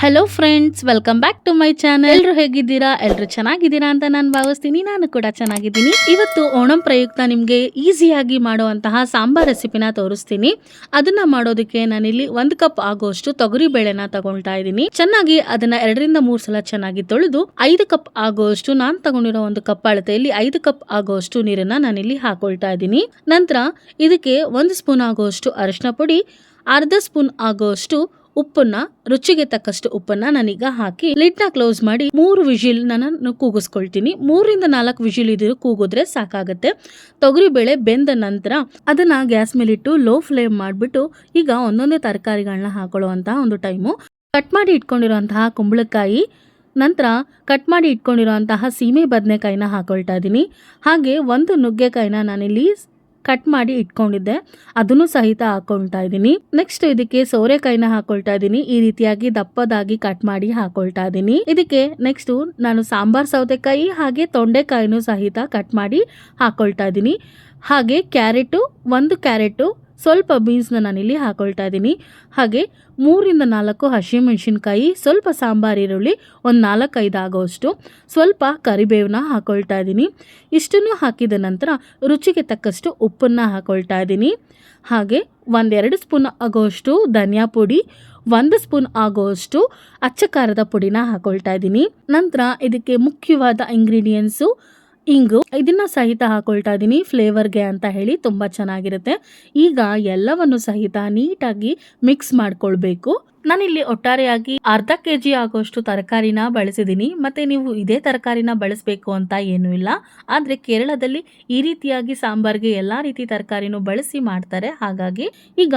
Hello friends welcome back to my channel ಎಲ್ಲರೂ ಹೇಗಿದ್ದೀರಾ? ಎಲ್ಲರೂ ಚೆನ್ನಾಗಿದ್ದೀರಾ ಅಂತ ನಾನು ಭಾವಿಸ್ತೀನಿ. ನಾನು ಕೂಡ ಚೆನ್ನಾಗಿದ್ದೀನಿ. ಇವತ್ತು ಓಣಂ ಪ್ರಯುಕ್ತ ನಿಮಗೆ ಈಸಿಯಾಗಿ ಮಾಡುವಂತಹ ಸಾಂಬಾರ್ ರೆಸಿಪಿನ ತೋರಿಸ್ತೀನಿ. ಅದನ್ನ ಮಾಡೋದಕ್ಕೆ ನಾನಿಲ್ಲಿ ಒಂದು ಕಪ್ ಆಗುವಷ್ಟು ತೊಗರಿ ಬೇಳೆನ ತಗೊಳ್ತಾ ಇದ್ದೀನಿ. ಚೆನ್ನಾಗಿ ಅದನ್ನ ಎರಡರಿಂದ ಮೂರು ಸಲ ಚೆನ್ನಾಗಿ ತೊಳೆದು ಐದು ಕಪ್ ಆಗುವಷ್ಟು ನಾನು ತಗೊಂಡಿರೋ ಒಂದು ಕಪ್ ಅಳತೆಯಲ್ಲಿ ಐದು ಕಪ್ ಆಗುವಷ್ಟು ನೀರನ್ನ ನಾನಿಲ್ಲಿ ಹಾಕೊಳ್ತಾ ಇದ್ದೀನಿ. ನಂತರ ಇದಕ್ಕೆ ಒಂದು ಸ್ಪೂನ್ ಆಗುವಷ್ಟು ಅರಿಶಿನ ಪುಡಿ, ಅರ್ಧ ಸ್ಪೂನ್ ಆಗೋಷ್ಟು ಉಪ್ಪನ್ನ, ರುಚಿಗೆ ತಕ್ಕಷ್ಟು ಉಪ್ಪನ್ನ ನಾನೀಗ ಹಾಕಿ ಲಿಡ್ ಕ್ಲೋಸ್ ಮಾಡಿ ಮೂರು ವಿಜಿಲ್ ನಾನು ಕೂಗಿಸ್ಕೊಳ್ತೀನಿ. ಮೂರಿಂದ ನಾಲ್ಕು ವಿಜಿಲ್ ಇದು ಕೂಗಿದ್ರೆ ಸಾಕಾಗುತ್ತೆ. ತೊಗರಿ ಬೇಳೆ ಬೆಂದ ನಂತರ ಅದನ್ನ ಗ್ಯಾಸ್ ಮೇಲಿಟ್ಟು ಲೋ ಫ್ಲೇಮ್ ಮಾಡಿಬಿಟ್ಟು ಈಗ ಒಂದೊಂದೇ ತರಕಾರಿಗಳನ್ನ ಹಾಕೊಳ್ಳುವಂತಹ ಒಂದು ಟೈಮು. ಕಟ್ ಮಾಡಿ ಇಟ್ಕೊಂಡಿರುವಂತಹ ಕುಂಬಳಕಾಯಿ, ನಂತರ ಕಟ್ ಮಾಡಿ ಇಟ್ಕೊಂಡಿರುವಂತಹ ಸೀಮೆ ಬದನೆಕಾಯಿನ ಹಾಕೊಳ್ತಾ ಇದ್ದೀನಿ. ಹಾಗೆ ಒಂದು ನುಗ್ಗೆಕಾಯಿನ ನಾನಿಲ್ಲಿ ಕಟ್ ಮಾಡಿ ಇಟ್ಕೊಂಡಿದ್ದೆ. ಅದನ್ನು ಸಹಿತ ಹಾಕೊಳ್ತಾ ಇದ್ದೀನಿ. ನೆಕ್ಸ್ಟ್ ಇದಕ್ಕೆ ಸೋರೆಕಾಯಿನ ಹಾಕೊಳ್ತಾ ಇದ್ದೀನಿ. ಈ ರೀತಿಯಾಗಿ ದಪ್ಪದಾಗಿ ಕಟ್ ಮಾಡಿ ಹಾಕೊಳ್ತಾ ಇದ್ದೀನಿ. ಇದಕ್ಕೆ ನೆಕ್ಸ್ಟ್ ನಾನು ಸಾಂಬಾರ್ ಸೌತೆಕಾಯಿ ಹಾಗೆ ತೊಂಡೆಕಾಯಿನೂ ಸಹಿತ ಕಟ್ ಮಾಡಿ ಹಾಕೊಳ್ತಾ ಇದ್ದೀನಿ. ಹಾಗೆ ಕ್ಯಾರೆಟು, ಒಂದು ಕ್ಯಾರೆಟು ಸ್ವಲ್ಪ ಬೀನ್ಸ್ನ ನಾನಿಲ್ಲಿ ಹಾಕೊಳ್ತಾ ಇದ್ದೀನಿ. ಹಾಗೆ ಮೂರಿಂದ ನಾಲ್ಕು ಹಸಿಮೆಣಸಿನ್ಕಾಯಿ, ಸ್ವಲ್ಪ ಸಾಂಬಾರು ಈರುಳ್ಳಿ, ಒಂದು ನಾಲ್ಕೈದು ಆಗೋಷ್ಟು. ಸ್ವಲ್ಪ ಕರಿಬೇವನ್ನ ಹಾಕೊಳ್ತಾ ಇದ್ದೀನಿ. ಇಷ್ಟನ್ನು ಹಾಕಿದ ನಂತರ ರುಚಿಗೆ ತಕ್ಕಷ್ಟು ಉಪ್ಪನ್ನು ಹಾಕೊಳ್ತಾ ಇದ್ದೀನಿ. ಹಾಗೆ ಒಂದೆರಡು ಸ್ಪೂನ್ ಆಗೋಷ್ಟು ಧನಿಯಾ ಪುಡಿ, ಒಂದು ಸ್ಪೂನ್ ಆಗೋಷ್ಟು ಅಚ್ಚ ಖಾರದ ಪುಡಿನ ಹಾಕೊಳ್ತಾ ಇದ್ದೀನಿ. ನಂತರ ಇದಕ್ಕೆ ಮುಖ್ಯವಾದ ಇಂಗ್ರೀಡಿಯೆಂಟ್ಸು ಇಂಗು, ಇದನ್ನ ಸಹಿತ ಹಾಕೊಳ್ತಾ ಇದ್ದೀನಿ ಫ್ಲೇವರ್ಗೆ ಅಂತ ಹೇಳಿ ತುಂಬ ಚೆನ್ನಾಗಿರುತ್ತೆ. ಈಗ ಎಲ್ಲವನ್ನು ಸಹಿತ ನೀಟಾಗಿ ಮಿಕ್ಸ್ ಮಾಡ್ಕೊಳ್ಬೇಕು. ನಾನಿಲ್ಲಿ ಒಟ್ಟಾರೆಯಾಗಿ ಅರ್ಧ ಕೆ ಜಿ ಆಗೋಷ್ಟು ತರಕಾರಿನ ಬಳಸಿದ್ದೀನಿ ಮತ್ತೆ ನೀವು ಇದೇ ತರಕಾರಿನ ಬಳಸಬೇಕು ಅಂತ ಏನೂ ಇಲ್ಲ. ಆದರೆ ಕೇರಳದಲ್ಲಿ ಈ ರೀತಿಯಾಗಿ ಸಾಂಬಾರ್ಗೆ ಎಲ್ಲ ರೀತಿ ತರಕಾರಿನೂ ಬಳಸಿ ಮಾಡ್ತಾರೆ. ಹಾಗಾಗಿ ಈಗ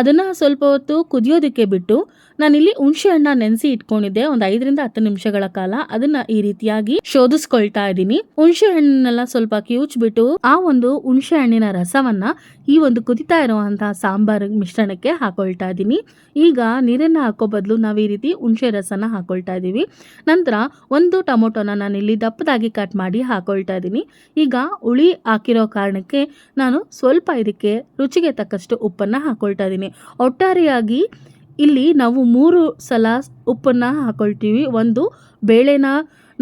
ಅದನ್ನು ಸ್ವಲ್ಪ ಹೊತ್ತು ಕುದಿಯೋದಕ್ಕೆ ಬಿಟ್ಟು ನಾನಿಲ್ಲಿ ಹುಣಸೆ ಹಣ್ಣ ನೆನೆಸಿ ಇಟ್ಕೊಂಡಿದ್ದೆ. ಒಂದು ಐದರಿಂದ ಹತ್ತು ನಿಮಿಷಗಳ ಕಾಲ ಅದನ್ನ ಈ ರೀತಿಯಾಗಿ ಶೋಧಿಸ್ಕೊಳ್ತಾ ಇದ್ದೀನಿ. ಹುಣಸೆ ಹಣ್ಣನ್ನೆಲ್ಲ ಸ್ವಲ್ಪ ಕಿವುಚ್ಬಿಟ್ಟು ಆ ಒಂದು ಹುಣಸೆ ಹಣ್ಣಿನ ರಸವನ್ನ ಈ ಒಂದು ಕುದಿತಾ ಇರುವಂತಹ ಸಾಂಬಾರ್ ಮಿಶ್ರಣಕ್ಕೆ ಹಾಕೊಳ್ತಾ ಇದ್ದೀನಿ. ಈಗ ನೀರನ್ನ ಹಾಕೋ ಬದಲು ನಾವು ಈ ರೀತಿ ಹುಣಸೆ ರಸನ ಹಾಕೊಳ್ತಾ ಇದ್ದೀವಿ. ನಂತರ ಒಂದು ಟೊಮೊಟೊನ ನಾನಿಲ್ಲಿ ದಪ್ಪದಾಗಿ ಕಟ್ ಮಾಡಿ ಹಾಕೊಳ್ತಾ ಇದ್ದೀನಿ. ಈಗ ಹುಳಿ ಹಾಕಿರೋ ಕಾರಣಕ್ಕೆ ನಾನು ಸ್ವಲ್ಪ ಇದಕ್ಕೆ ರುಚಿಗೆ ತಕ್ಕಷ್ಟು ಉಪ್ಪನ್ನು ಹಾಕೊಳ್ತಾ ಇದ್ದೀನಿ. ಒಟ್ಟಾರೆಯಾಗಿ ಇಲ್ಲಿ ನಾವು ಮೂರು ಸಲ ಉಪ್ಪನ್ನು ಹಾಕೊಳ್ತೀವಿ. ಒಂದು ಬೇಳೆನ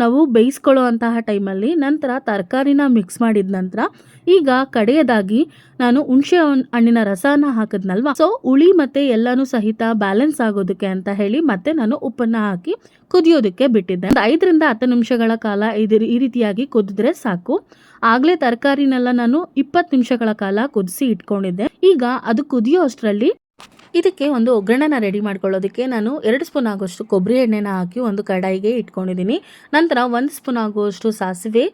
ನಾವು ಬೇಯಿಸ್ಕೊಳ್ಳೋ ಅಂತಹ ಟೈಮಲ್ಲಿ ನಂತರ ತರಕಾರಿನ ಮಿಕ್ಸ್ ಮಾಡಿದ ನಂತರ ಈಗ ಕಡೆಯದಾಗಿ ನಾನು ಹುಣಸೆ ಹಣ್- ಹಣ್ಣಿನ ರಸನ ಹಾಕಿದ್ನಲ್ವಾ? ಸೊ ಹುಳಿ ಮತ್ತೆ ಎಲ್ಲಾನು ಸಹಿತ ಬ್ಯಾಲೆನ್ಸ್ ಆಗೋದಕ್ಕೆ ಅಂತ ಹೇಳಿ ಮತ್ತೆ ನಾನು ಉಪ್ಪನ್ನ ಹಾಕಿ ಕುದಿಯೋದಕ್ಕೆ ಬಿಟ್ಟಿದ್ದೆ. ಐದರಿಂದ ಹತ್ತು ನಿಮಿಷಗಳ ಕಾಲ ಇದು ಈ ರೀತಿಯಾಗಿ ಕುದಿದ್ರೆ ಸಾಕು. ಆಗ್ಲೇ ತರಕಾರಿನೆಲ್ಲ ನಾನು ಇಪ್ಪತ್ತು ನಿಮಿಷಗಳ ಕಾಲ ಕುದಿಸಿ ಇಟ್ಕೊಂಡಿದ್ದೆ. ಈಗ ಅದು ಕುದಿಯೋ ಅಷ್ಟರಲ್ಲಿ ಇದಕ್ಕೆ ಒಂದು ಒಗ್ಗರಣೆನ ರೆಡಿ ಮಾಡ್ಕೊಳ್ಳೋದಕ್ಕೆ ನಾನು ಎರಡು ಸ್ಪೂನ್ ಆಗೋಷ್ಟು ಕೊಬ್ಬರಿ ಎಣ್ಣೆನ ಹಾಕಿ ಒಂದು ಕಡಾಯಿಗೆ ಇಟ್ಕೊಂಡಿದ್ದೀನಿ. ನಂತರ ಒಂದು ಸ್ಪೂನ್ ಆಗುವಷ್ಟು ಸಾಸಿವೆ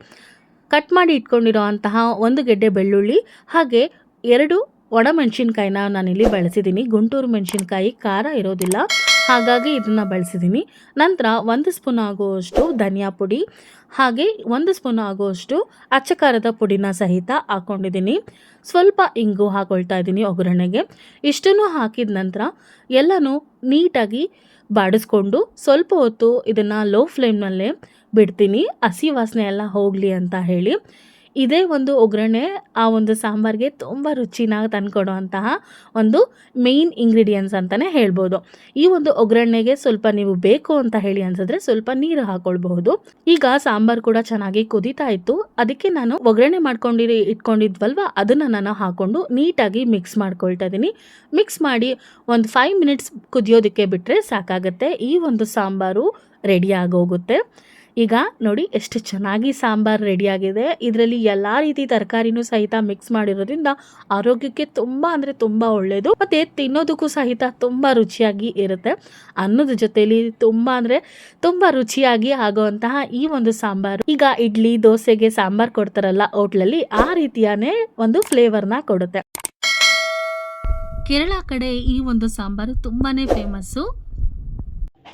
ಕಟ್ ಮಾಡಿ ಇಟ್ಕೊಂಡಿರೋ ಅಂತಹ ಒಂದು ಗೆಡ್ಡೆ ಬೆಳ್ಳುಳ್ಳಿ, ಹಾಗೆ ಎರಡು ಒಣಮೆಣಸಿನ್ಕಾಯಿನ ನಾನಿಲ್ಲಿ ಬಳಸಿದ್ದೀನಿ. ಗುಂಟೂರು ಮೆಣಸಿನ್ಕಾಯಿ ಖಾರ ಇರೋದಿಲ್ಲ. ಹಾಗಾಗಿ ಇದನ್ನು ಬಳಸಿದ್ದೀನಿ ನಂತರ ಒಂದು ಸ್ಪೂನ್ ಆಗುವಷ್ಟು ಧನಿಯಾ ಪುಡಿ, ಹಾಗೆ ಒಂದು ಸ್ಪೂನ್ ಆಗುವಷ್ಟು ಅಚ್ಚಕಾರದ ಪುಡಿನ ಸಹಿತ ಹಾಕ್ಕೊಂಡಿದ್ದೀನಿ ಸ್ವಲ್ಪ ಇಂಗು ಹಾಕೊಳ್ತಾ ಇದ್ದೀನಿ ಒಗ್ಗರಣೆಗೆ. ಇಷ್ಟನ್ನು ಹಾಕಿದ ನಂತರ ಎಲ್ಲನೂ ನೀಟಾಗಿ ಬಾಡಿಸ್ಕೊಂಡು ಸ್ವಲ್ಪ ಹೊತ್ತು ಇದನ್ನು ಲೋ ಫ್ಲೇಮ್ನಲ್ಲೇ ಬಿಡ್ತೀನಿ. ಹಸಿ ವಾಸನೆ ಎಲ್ಲ ಹೋಗಲಿ ಅಂತ ಹೇಳಿ. ಇದೇ ಒಂದು ಒಗ್ಗರಣೆ ಆ ಒಂದು ಸಾಂಬಾರಿಗೆ ತುಂಬ ರುಚಿನ ತಂದುಕೊಡುವಂತಹ ಒಂದು ಮೇಯ್ನ್ ಇಂಗ್ರೀಡಿಯೆಂಟ್ಸ್ ಅಂತಲೇ ಹೇಳ್ಬೋದು. ಈ ಒಂದು ಒಗ್ಗರಣೆಗೆ ಸ್ವಲ್ಪ ನೀವು ಬೇಕು ಅಂತ ಹೇಳಿ ಅನ್ಸಿದ್ರೆ ಸ್ವಲ್ಪ ನೀರು ಹಾಕೊಳ್ಬಹುದು. ಈಗ ಸಾಂಬಾರ್ ಕೂಡ ಚೆನ್ನಾಗಿ ಕುದೀತಾ ಇತ್ತು. ಅದಕ್ಕೆ ನಾನು ಒಗ್ಗರಣೆ ಮಾಡ್ಕೊಂಡಿರಿ, ಇಟ್ಕೊಂಡಿದ್ವಲ್ವ? ಅದನ್ನ ನಾನು ಹಾಕೊಂಡು ನೀಟಾಗಿ ಮಿಕ್ಸ್ ಮಾಡ್ಕೊಳ್ತಾ ಇದ್ದೀನಿ. ಮಿಕ್ಸ್ ಮಾಡಿ ಒಂದು ಫೈವ್ ಮಿನಿಟ್ಸ್ ಕುದಿಯೋದಕ್ಕೆ ಬಿಟ್ಟರೆ ಸಾಕಾಗುತ್ತೆ. ಈ ಒಂದು ಸಾಂಬಾರು ರೆಡಿ ಆಗೋಗುತ್ತೆ. ಈಗ ನೋಡಿ ಎಷ್ಟು ಚೆನ್ನಾಗಿ ಸಾಂಬಾರ್ ರೆಡಿಯಾಗಿದೆ. ಇದರಲ್ಲಿ ಎಲ್ಲ ರೀತಿ ತರಕಾರಿನೂ ಸಹಿತ ಮಿಕ್ಸ್ ಮಾಡಿರೋದ್ರಿಂದ ಆರೋಗ್ಯಕ್ಕೆ ತುಂಬ ಅಂದರೆ ತುಂಬ ಒಳ್ಳೆಯದು ಮತ್ತು ತಿನ್ನೋದಕ್ಕೂ ಸಹಿತ ತುಂಬ ರುಚಿಯಾಗಿ ಇರುತ್ತೆ. ಅನ್ನದ ಜೊತೆಯಲ್ಲಿ ತುಂಬ ಅಂದರೆ ತುಂಬ ರುಚಿಯಾಗಿ ಆಗುವಂತಹ ಈ ಒಂದು ಸಾಂಬಾರು. ಈಗ ಇಡ್ಲಿ, ದೋಸೆಗೆ ಸಾಂಬಾರ್ ಕೊಡ್ತಾರಲ್ಲ ಹೋಟ್ಲಲ್ಲಿ, ಆ ರೀತಿಯಾನೇ ಒಂದು ಫ್ಲೇವರ್ನ ಕೊಡುತ್ತೆ. ಕೇರಳ ಕಡೆ ಈ ಒಂದು ಸಾಂಬಾರು ತುಂಬಾನೇ ಫೇಮಸ್ಸು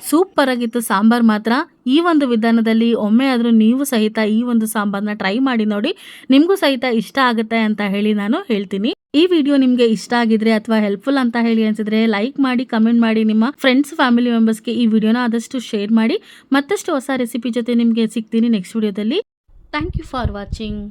ಸೂಪರ್ ಆಗಿತ್ತು ಸಾಂಬಾರ್ ಮಾತ್ರ. ಈ ಒಂದು ವಿಧಾನದಲ್ಲಿ ಒಮ್ಮೆ ಆದರೂ ನೀವು ಸಹಿತ ಈ ಒಂದು ಸಾಂಬಾರನ್ನ ಟ್ರೈ ಮಾಡಿ ನೋಡಿ. ನಿಮಗೂ ಸಹಿತ ಇಷ್ಟ ಆಗುತ್ತೆ ಅಂತ ಹೇಳಿ ನಾನು ಹೇಳ್ತೀನಿ. ಈ ವಿಡಿಯೋ ನಿಮಗೆ ಇಷ್ಟ ಆಗಿದ್ರೆ ಅಥವಾ ಹೆಲ್ಪ್ಫುಲ್ ಅಂತ ಹೇಳಿ ಅನ್ಸಿದ್ರೆ ಲೈಕ್ ಮಾಡಿ ಕಮೆಂಟ್ ಮಾಡಿ, ನಿಮ್ಮ ಫ್ರೆಂಡ್ಸ್ ಫ್ಯಾಮಿಲಿ ಮೆಂಬರ್ಸ್ಗೆ ಈ ವಿಡಿಯೋನ ಆದಷ್ಟು ಶೇರ್ ಮಾಡಿ. ಮತ್ತಷ್ಟು ಹೊಸ ರೆಸಿಪಿ ಜೊತೆ ನಿಮಗೆ ಸಿಗ್ತೀನಿ ನೆಕ್ಸ್ಟ್ ವಿಡಿಯೋದಲ್ಲಿ. Thank you for watching